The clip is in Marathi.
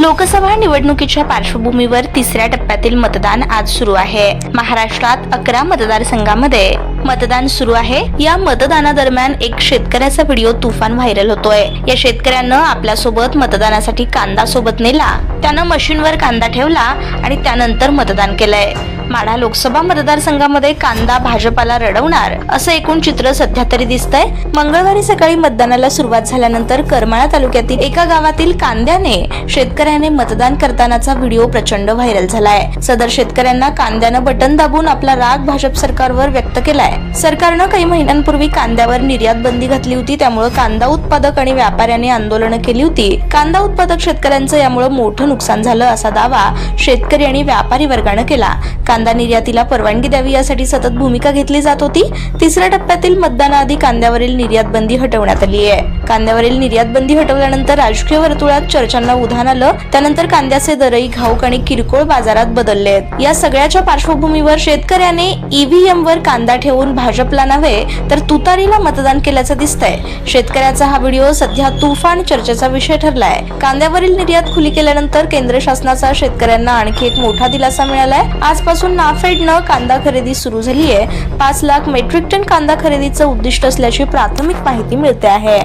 लोकसभा निवडणुकीच्या पार्श्वभूमीवर तिसऱ्या टप्प्यातील मतदान आज सुरू आहे. महाराष्ट्रात अकरा मतदारसंघामध्ये मतदान सुरू आहे. या मतदानादरम्यान एक शेतकऱ्याचा व्हिडिओ तुफान व्हायरल होतोय. या शेतकऱ्यानं आपल्यासोबत मतदानासाठी कांदा सोबत नेला. त्यानं मशीनवर कांदा ठेवला आणि त्यानंतर मतदान केलंय. माढा लोकसभा मतदारसंघामध्ये कांदा भाजपाला रडवणार असं एकूण चित्र सध्या तरी दिसतंय. मंगळवारी सकाळी मतदानाला सुरुवात झाल्यानंतर करमाळा तालुक्यातील एका गावातील कांद्याने शेतकऱ्याने मतदान करतानाचा व्हिडिओ प्रचंड व्हायरल झालाय. सदर शेतकऱ्यांना कांद्यानं बटन दाबून आपला राग भाजप सरकारवर व्यक्त केलाय. सरकारनं काही महिन्यांपूर्वी कांद्यावर निर्यात बंदी घातली होती त्यामुळे कांदा उत्पादक आणि व्यापाऱ्यांनी आंदोलनं केली होती. कांदा उत्पादक शेतकऱ्यांचं यामुळे मोठं नुकसान झालं असा दावा शेतकरी आणि व्यापारी वर्गानं केला. कांदा निर्यातीला परवानगी द्यावी यासाठी सतत भूमिका घेतली जात होती. तिसऱ्या टप्प्यातील मतदानाआधी कांद्यावरील निर्यात बंदी हटवण्यात आली आहे. कांद्यावरील निर्यात बंदी हटवल्यानंतर राजकीय वर्तुळात चर्चांना उधाण आलं. त्यानंतर कांद्याचे दरही घाऊक आणि किरकोळ बाजारात बदलले आहेत. या सगळ्याच्या पार्श्वभूमीवर शेतकऱ्याने ईव्हीएम वर कांदा ठेवून भाजपला नव्हे तर तुतारीला मतदान केल्याचं दिसतंय. शेतकऱ्याचा हा व्हिडिओ सध्या तुफान चर्चेचा विषय ठरलाय. कांद्यावरील निर्यात खुली केल्यानंतर केंद्र शासनाचा शेतकऱ्यांना आणखी एक मोठा दिलासा मिळालाय. आजपासून आजपासून नाफेडनं कांदा खरेदी सुरू झाली आहे पाच लाख मेट्रिक टन कांदा खरेदीचं उद्दिष्ट असल्याची प्राथमिक माहिती मिळते आहे.